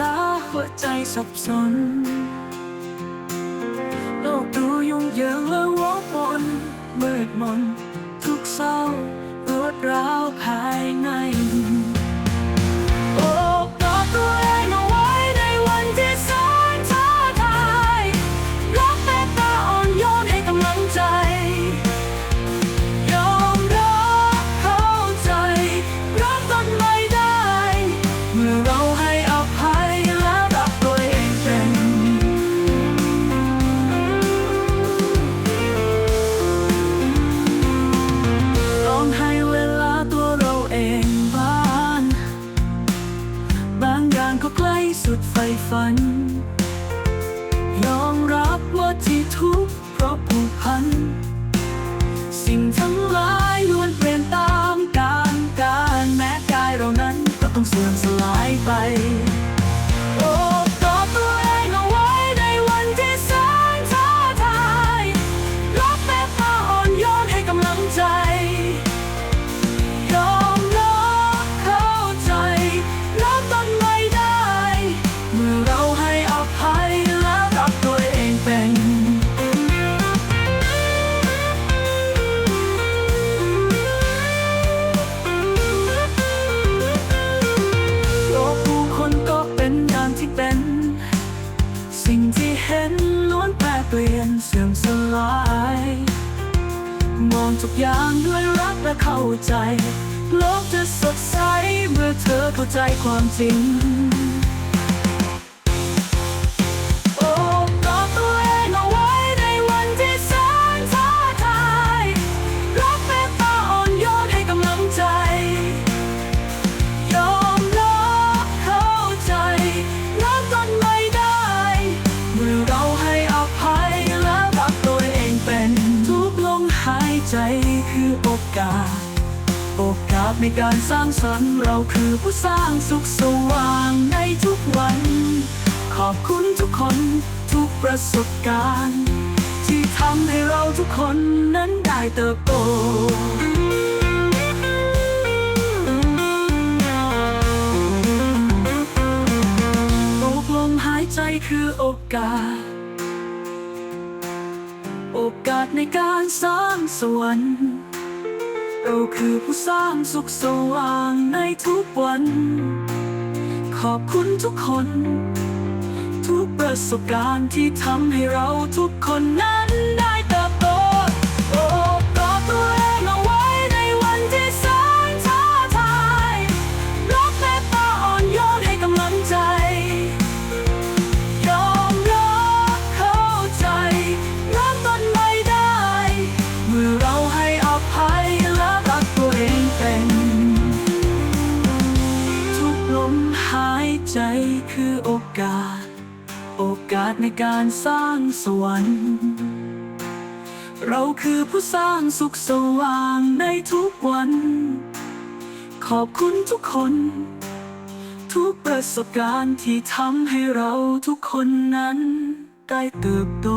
ล้าหัวใจสับสน โลกดูยุ่งเหยิงและวกวนมืดมน ทุกเศร้ารวดร้าวภายใน สุดไฟฝัน ยอมรับว่าที่ทุกข์เพราะผูกพัน องทุกอย่างด้วยรักและเข้าใจ โลกจะสดใสเมื่อเธอเข้าใจความจริง ใจคือโอกาส โอกาสในการสร้างสรรค์เราคือผู้สร้างสุขสว่างในทุกวัน ขอบคุณทุกคนทุกประสบการณ์ ที่ทำให้เราทุกคนนั้นได้เติบโตโอบลมหายใจคือโอกาสาสในการสร้างสวรรค์เราคือผู้สร้างสุขสว่างในทุกวัน ขอบคุณทุกคน ทุกประสบการณ์ที่ทำให้เราทุกคนนั้น คือโอกาส โอกาสในการสร้างสวรรค์ เราคือผู้สร้างสุขสว่างในทุกวัน ขอบคุณทุกคน ทุกประสบการณ์ที่ทำให้เราทุกคนนั้นได้เติบโต